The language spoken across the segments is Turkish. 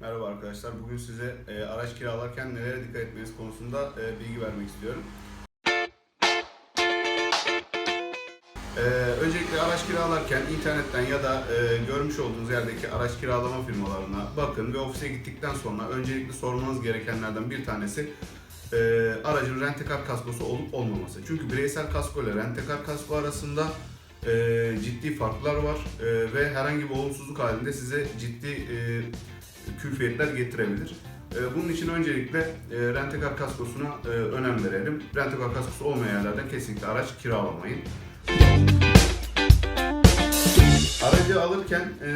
Merhaba arkadaşlar. Bugün size e, araç kiralarken nelere dikkat etmeniz konusunda e, bilgi vermek istiyorum. E, öncelikle araç kiralarken internetten ya da e, görmüş olduğunuz yerdeki araç kiralama firmalarına bakın ve ofise gittikten sonra öncelikle sormanız gerekenlerden bir tanesi e, aracın rentekar kaskosu olup olmaması. Çünkü bireysel kasko ile rentekar kasko arasında e, ciddi farklar var e, ve herhangi bir olumsuzluk halinde size ciddi e, külfiyetler getirebilir. E, Bunun için öncelikle e, rentekar kaskosuna e, önem verelim. Rentekar kaskosu olmayan yerlerden kesinlikle araç kiralamayın. Aracı alırken e,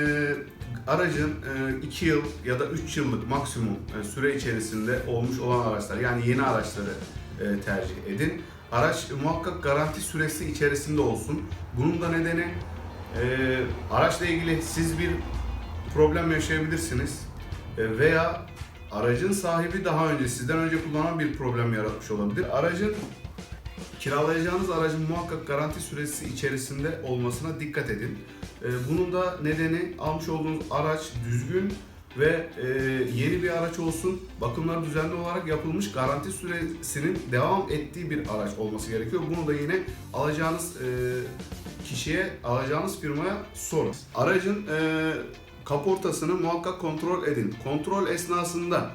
aracın 2 yıl ya da 3 yıllık maksimum süre içerisinde olmuş olan araçlar yani yeni araçları tercih edin. Araç muhakkak garanti süresi içerisinde olsun. Bunun da nedeni araçla ilgili siz bir problem yaşayabilirsiniz veya aracın sahibi daha önce sizden önce kullanan bir problem yaratmış olabilir. Aracın kiralayacağınız aracın muhakkak garanti süresi içerisinde olmasına dikkat edin. E, Bunun da nedeni almış olduğunuz araç düzgün ve e, yeni bir araç olsun, bakımlar düzenli olarak yapılmış, garanti süresinin devam ettiği bir araç olması gerekiyor. Bunu da yine alacağınız e, kişiye, alacağınız firmaya sorun. Aracın e, kaportasını muhakkak kontrol edin. Kontrol esnasında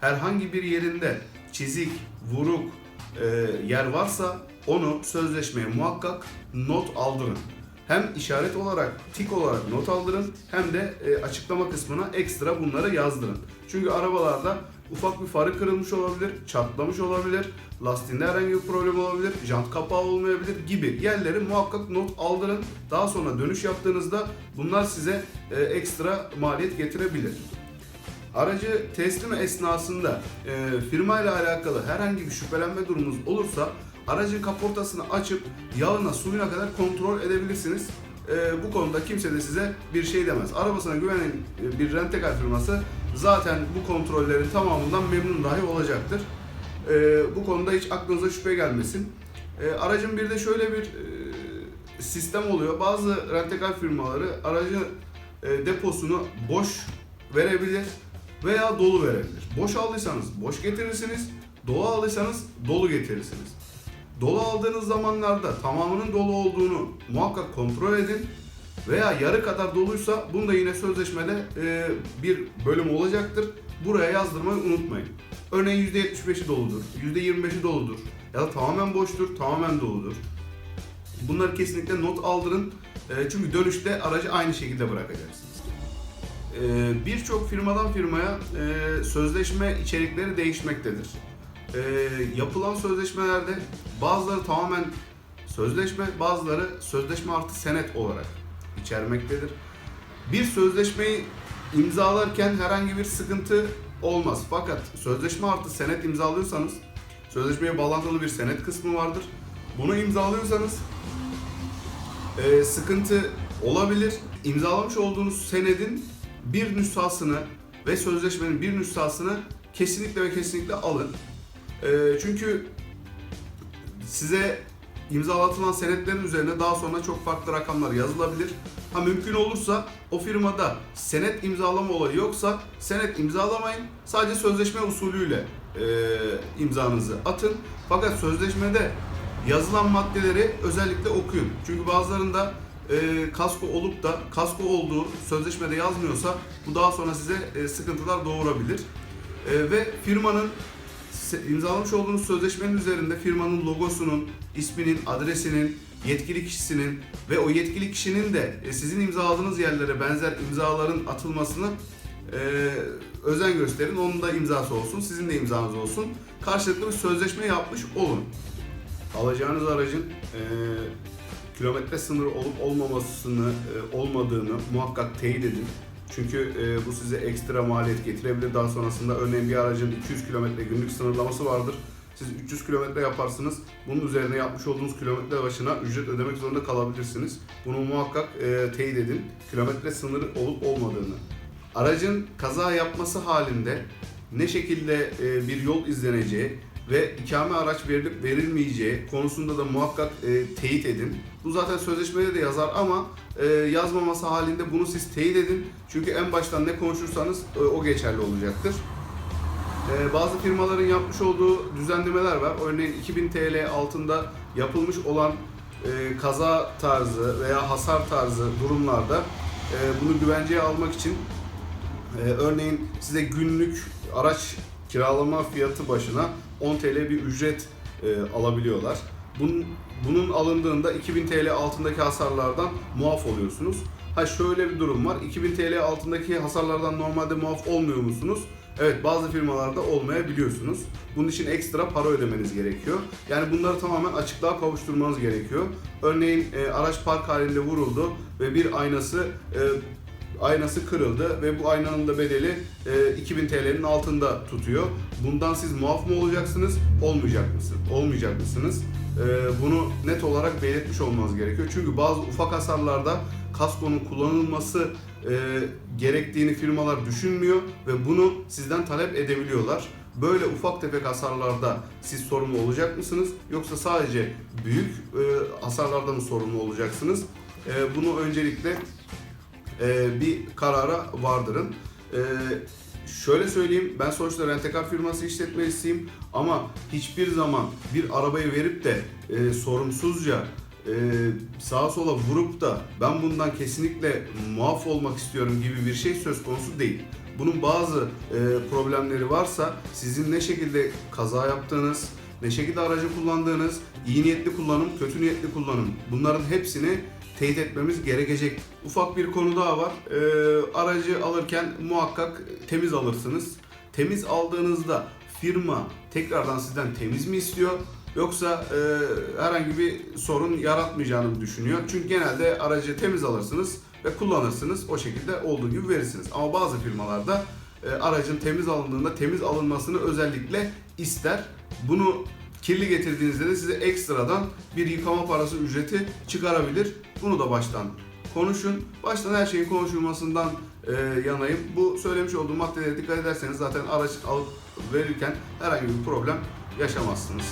herhangi bir yerinde çizik, vuruk e, yer varsa onu sözleşmeye muhakkak not aldırın. Hem işaret olarak, tik olarak not aldırın hem de e, açıklama kısmına ekstra bunları yazdırın. Çünkü arabalarda ufak bir farı kırılmış olabilir, çatlamış olabilir, lastiğinde herhangi bir problem olabilir, jant kapağı olmayabilir gibi yerleri muhakkak not aldırın. Daha sonra dönüş yaptığınızda bunlar size e, ekstra maliyet getirebilir. Aracı teslim esnasında e, firma ile alakalı herhangi bir şüphelenme durumunuz olursa aracın kaportasını açıp yağına suyuna kadar kontrol edebilirsiniz. E, bu konuda kimse de size bir şey demez. Arabasına güvenen e, bir rentekar firması zaten bu kontrollerin tamamından memnun dahi olacaktır. E, bu konuda hiç aklınıza şüphe gelmesin. E, aracın bir de şöyle bir e, sistem oluyor. Bazı rentekar firmaları aracı e, deposunu boş verebilir veya dolu verebilir. Boş aldıysanız boş getirirsiniz, dolu aldıysanız dolu getirirsiniz. Dolu aldığınız zamanlarda tamamının dolu olduğunu muhakkak kontrol edin veya yarı kadar doluysa bunda yine sözleşmede e, bir bölüm olacaktır. Buraya yazdırmayı unutmayın. Örneğin %75'i doludur, %25'i doludur ya da tamamen boştur, tamamen doludur. Bunları kesinlikle not aldırın. E, çünkü dönüşte aracı aynı şekilde bırakacaksınız. Ee, birçok firmadan firmaya e, sözleşme içerikleri değişmektedir. Ee, yapılan sözleşmelerde bazıları tamamen sözleşme, bazıları sözleşme artı senet olarak içermektedir. Bir sözleşmeyi imzalarken herhangi bir sıkıntı olmaz. Fakat sözleşme artı senet imzalıyorsanız sözleşmeye bağlantılı bir senet kısmı vardır. Bunu imzalıyorsanız e, sıkıntı olabilir. İmzalamış olduğunuz senedin bir nüshasını ve sözleşmenin bir nüshasını kesinlikle ve kesinlikle alın. E, çünkü size imzalatılan senetlerin üzerine daha sonra çok farklı rakamlar yazılabilir. Ha mümkün olursa o firmada senet imzalama olayı yoksa senet imzalamayın. Sadece sözleşme usulüyle e, imzanızı atın. Fakat sözleşmede yazılan maddeleri özellikle okuyun. Çünkü bazılarında e, kasko olup da kasko olduğu sözleşmede yazmıyorsa bu daha sonra size e, sıkıntılar doğurabilir. E, ve firmanın imzalamış olduğunuz sözleşmenin üzerinde firmanın logosunun, isminin, adresinin, yetkili kişisinin ve o yetkili kişinin de e, sizin imzaladığınız yerlere benzer imzaların atılmasını e, özen gösterin. Onun da imzası olsun, sizin de imzanız olsun. Karşılıklı bir sözleşme yapmış olun. Alacağınız aracın e, kilometre sınırı olup olmamasını e, olmadığını muhakkak teyit edin. Çünkü e, bu size ekstra maliyet getirebilir. Daha sonrasında örneğin bir aracın 200 kilometre günlük sınırlaması vardır. Siz 300 kilometre yaparsınız. Bunun üzerine yapmış olduğunuz kilometre başına ücret ödemek zorunda kalabilirsiniz. Bunu muhakkak e, teyit edin. Kilometre sınırı olup olmadığını. Aracın kaza yapması halinde ne şekilde e, bir yol izleneceği, ve ikame araç verilip verilmeyeceği konusunda da muhakkak e, teyit edin. Bu zaten sözleşmede de yazar ama e, yazmaması halinde bunu siz teyit edin. Çünkü en baştan ne konuşursanız e, o geçerli olacaktır. Ee, bazı firmaların yapmış olduğu düzenlemeler var. Örneğin 2000 TL altında yapılmış olan e, kaza tarzı veya hasar tarzı durumlarda e, bunu güvenceye almak için e, örneğin size günlük araç kiralama fiyatı başına 10 TL bir ücret e, alabiliyorlar. Bunun, bunun alındığında 2000 TL altındaki hasarlardan muaf oluyorsunuz. Ha şöyle bir durum var. 2000 TL altındaki hasarlardan normalde muaf olmuyor musunuz? Evet bazı firmalarda olmayabiliyorsunuz. Bunun için ekstra para ödemeniz gerekiyor. Yani bunları tamamen açıklığa kavuşturmanız gerekiyor. Örneğin e, araç park halinde vuruldu ve bir aynası e, aynası kırıldı ve bu aynanın da bedeli e, 2000 TL'nin altında tutuyor. Bundan siz muaf mı olacaksınız, olmayacak mısınız? Olmayacak mısınız? E, bunu net olarak belirtmiş olmanız gerekiyor. Çünkü bazı ufak hasarlarda kaskonun kullanılması e, gerektiğini firmalar düşünmüyor ve bunu sizden talep edebiliyorlar. Böyle ufak tefek hasarlarda siz sorumlu olacak mısınız? Yoksa sadece büyük e, hasarlarda mı sorumlu olacaksınız? E, bunu öncelikle e, bir karara vardırın. E, şöyle söyleyeyim, ben sonuçta rentekar firması işletmecisiyim ama hiçbir zaman bir arabayı verip de e, sorumsuzca e, sağa sola vurup da ben bundan kesinlikle muaf olmak istiyorum gibi bir şey söz konusu değil. Bunun bazı e, problemleri varsa sizin ne şekilde kaza yaptığınız, ne şekilde aracı kullandığınız, iyi niyetli kullanım, kötü niyetli kullanım bunların hepsini teyit etmemiz gerekecek. Ufak bir konu daha var. Ee, aracı alırken muhakkak temiz alırsınız. Temiz aldığınızda firma tekrardan sizden temiz mi istiyor? Yoksa e, herhangi bir sorun yaratmayacağını düşünüyor. Çünkü genelde aracı temiz alırsınız ve kullanırsınız. O şekilde olduğu gibi verirsiniz. Ama bazı firmalarda e, aracın temiz alındığında temiz alınmasını özellikle ister. Bunu kirli getirdiğinizde de size ekstradan bir yıkama parası ücreti çıkarabilir. Bunu da baştan konuşun. Baştan her şeyin konuşulmasından e, yanayım. Bu söylemiş olduğum maddelere dikkat ederseniz zaten araç alıp verirken herhangi bir problem yaşamazsınız.